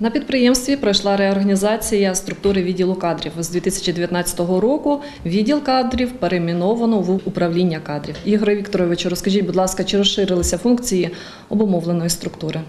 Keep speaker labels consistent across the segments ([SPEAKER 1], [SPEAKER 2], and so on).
[SPEAKER 1] На підприємстві пройшла реорганізація структури відділу кадрів. З 2019 року відділ кадрів перейменовано в управління кадрів. Ігоре Вікторовичу, розкажіть, будь ласка, чи розширилися функції обумовленої структури?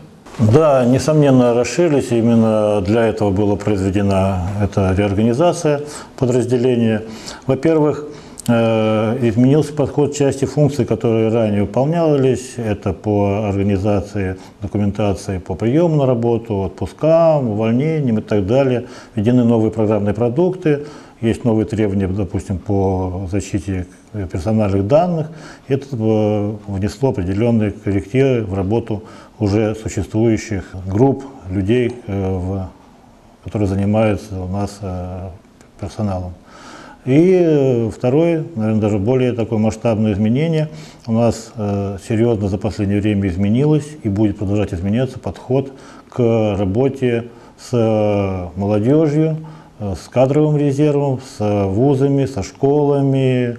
[SPEAKER 2] Да, несомненно, расширились. Именно для этого была произведена эта реорганизация подразделения. Во-первых, э, изменился подход части функций, которые ранее выполнялись. Это по организации документации по приему на работу, отпускам, увольнениям и так далее. Введены новые программные продукты, есть новые требования, допустим, по защите персональных данных. Это э, внесло определенные коррективы в работу уже существующих групп людей, э, которые занимаются у нас э, персоналом. И э, второе, наверное, даже более такое масштабное изменение, у нас э, серьезно за последнее время изменилось и будет продолжать изменяться подход к работе с э, молодежью, э, с кадровым резервом, с вузами, со школами,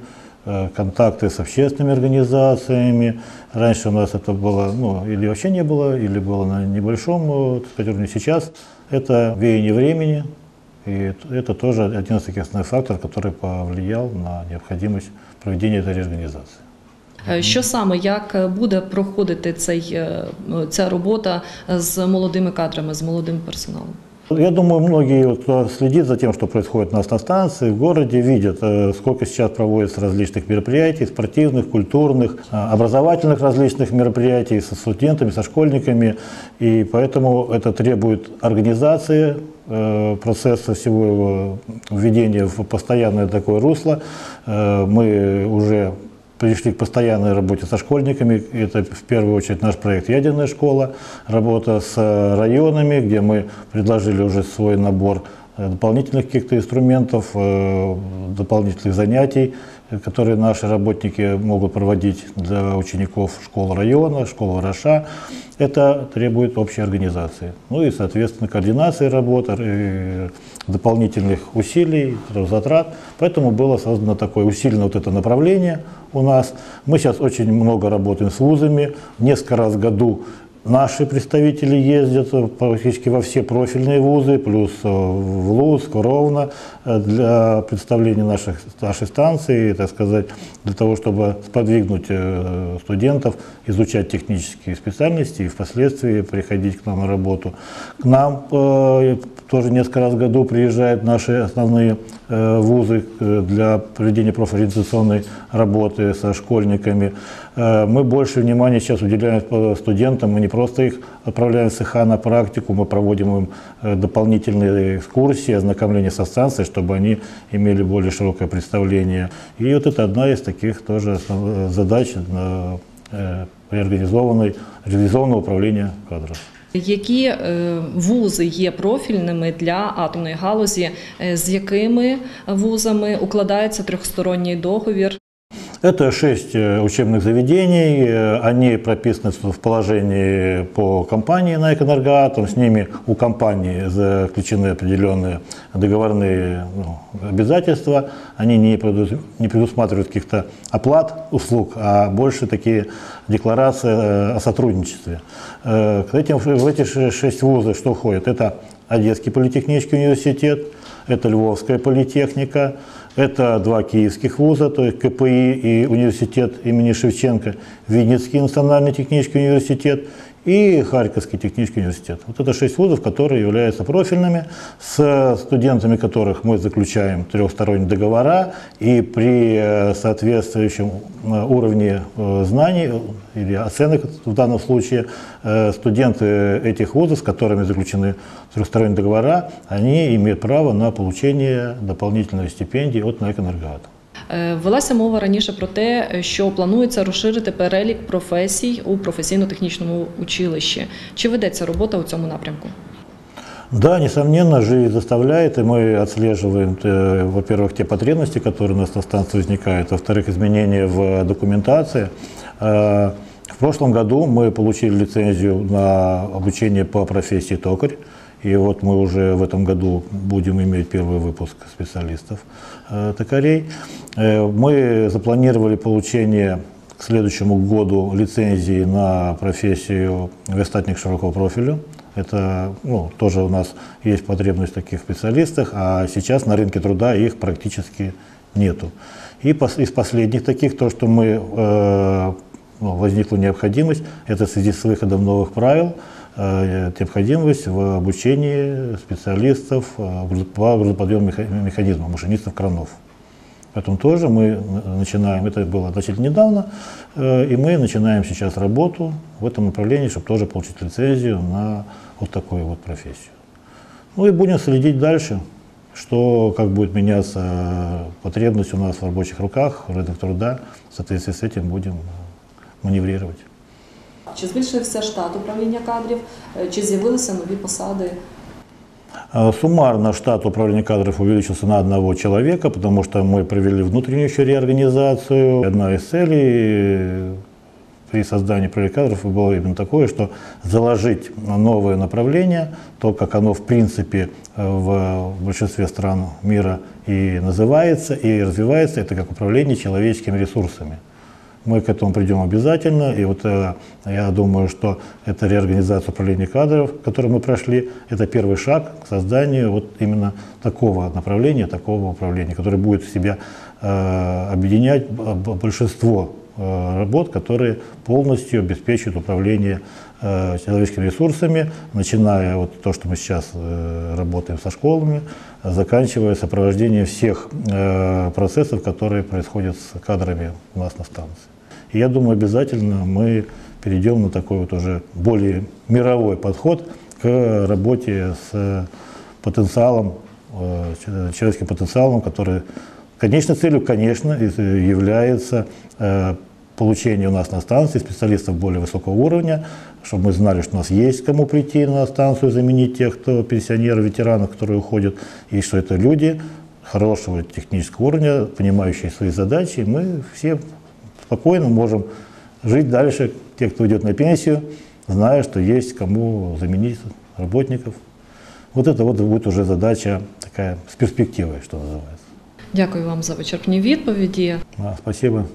[SPEAKER 2] контакты с общественными организациями. Раньше у нас это было, ну, или вообще не было, или было на небольшом, так сказать, уровне. Сейчас это веяние времени, и это- это тоже один из таких основных факторов, который повлиял на необходимость проведения этой реорганизации.
[SPEAKER 1] Е, Що саме, як буде проходити цей, е, ця робота з молодими кадрами, з молодим персоналом?
[SPEAKER 2] Я думаю, многие, кто следит за тем, что происходит у нас на станции, в городе, видят, э, сколько сейчас проводится различных мероприятий, спортивных, культурных, а, образовательных различных мероприятий со студентами, со школьниками. И поэтому это требует организации э, процесса всего его введения в постоянное такое русло. Э, Мы уже пришли к постоянной работе со школьниками. Это в первую очередь наш проект «Ядерная школа», работа с э, районами, где мы предложили уже свой набор э, дополнительных каких-то инструментов, э, дополнительных занятий, которые наши работники могут проводить для учеников школ района, школ Вороша. Это требует общей организации. Ну и, соответственно, координации работы, э, дополнительных усилий, затрат. Поэтому было создано такое усиленное вот это направление у нас. Мы сейчас очень много работаем с вузами. Несколько раз в году Наши представители ездят практически во все профильные вузы, плюс э, в Луцк, Ровно, э, для представления наших, нашей станции, так сказать, для того, чтобы сподвигнуть э, студентов изучать технические специальности и впоследствии приходить к нам на работу. К нам э, тоже несколько раз в году приезжают наши основные э, вузы э, для проведения профориентационной работы со школьниками. Э, Мы больше внимания сейчас уделяем э, студентам, мы не просто их отправляем с ИХА на практику, мы проводим им э, дополнительные экскурсии, ознакомление со станцией, чтобы они имели более широкое представление. И вот это одна из таких тоже основ- задач э, э, реорганизованной, реализованного управления кадров.
[SPEAKER 1] Які е, вузи є профільними для атомної галузі, е, з якими вузами укладається трьохсторонній договір?
[SPEAKER 2] Это шесть э, учебных заведений, э, они прописаны в положении по компании на «Эконергоатом», с ними у компании заключены определенные договорные ну, обязательства, они не, преду- не предусматривают каких-то оплат услуг, а больше такие декларации э, о сотрудничестве. К этим, в эти ше- шесть вузов что входит? Это Одесский политехнический университет, это Львовская политехника, это два киевских вуза, то есть КПИ и университет имени Шевченко, Винницкий национальный технический университет и Харьковский технический университет. Вот это шесть вузов, которые являются профильными, с студентами которых мы заключаем трехсторонние договора, и при э, соответствующем э, уровне э, знаний или оценок в данном случае, студенты этих вузов, с которыми заключены трехсторонние договора, они имеют право на получение дополнительной стипендии от НАЭК «Энергоатом».
[SPEAKER 1] Е, Велася мова раніше про те, що планується розширити перелік професій у професійно-технічному училищі. Чи ведеться робота у цьому напрямку?
[SPEAKER 2] Да, несомненно, жизнь заставляет, и мы отслеживаем, э, во-первых, те потребности, которые у нас на станции возникают, во-вторых, изменения в документации. Э, В прошлом году мы получили лицензию на обучение по профессии токарь, и вот мы уже в этом году будем иметь первый выпуск специалистов э, токарей. Э, Мы запланировали получение к следующему году лицензии на профессию верстатник широкого профиля. Это ну, тоже у нас есть потребность в таких специалистах, а сейчас на рынке труда их практически нету. И пос- из последних таких, то, что мы, э, ну, возникла необходимость, это в связи с выходом новых правил, необходимость в обучении специалистов э, по грузоподъемным меха- механизмам, машинистов кранов. Поэтому тоже мы н- начинаем, это было относительно недавно, э, и мы начинаем сейчас работу в этом направлении, чтобы тоже получить лицензию на вот такую вот профессию. Ну и будем следить дальше, что, как будет меняться э, потребность у нас в рабочих руках, рынок труда. В соответствии с этим будем э, маневрировать.
[SPEAKER 1] Чи збільшився штат управління кадрів, Е, чи з'явилися нові посади?
[SPEAKER 2] А, Суммарно штат управления кадров увеличился на одного человека, потому что мы провели внутреннюю еще реорганизацию. Одна из целей э, при создании управления кадров было именно такое, что заложить новое направление, то, как оно в принципе э, в большинстве стран мира и называется, и развивается, это как управление человеческими ресурсами. Мы к этому придем обязательно, и вот э, я думаю, что эта реорганизация управления кадров, которую мы прошли, это первый шаг к созданию вот именно такого направления, такого управления, которое будет в себя э, объединять большинство э, работ, которые полностью обеспечивают управление э, человеческими ресурсами, начиная вот то, что мы сейчас э, работаем со школами, заканчивая сопровождением всех э, процессов, которые происходят с кадрами у нас на станции. И я думаю, обязательно мы перейдем на такой вот уже более мировой подход к работе с потенциалом, э, человеческим потенциалом, который конечной целью, конечно, является э, получение у нас на станции специалистов более высокого уровня, чтобы мы знали, что у нас есть кому прийти на станцию, заменить тех, кто пенсионеры, ветеранов, которые уходят, и что это люди хорошего технического уровня, понимающие свои задачи, и мы все спокойно можем жить дальше, те, кто идет на пенсию, зная, что есть кому заменить работников. Вот это вот будет уже задача такая с перспективой, что называется.
[SPEAKER 1] Дякую вам за вичерпні відповіді.
[SPEAKER 2] А, спасибо.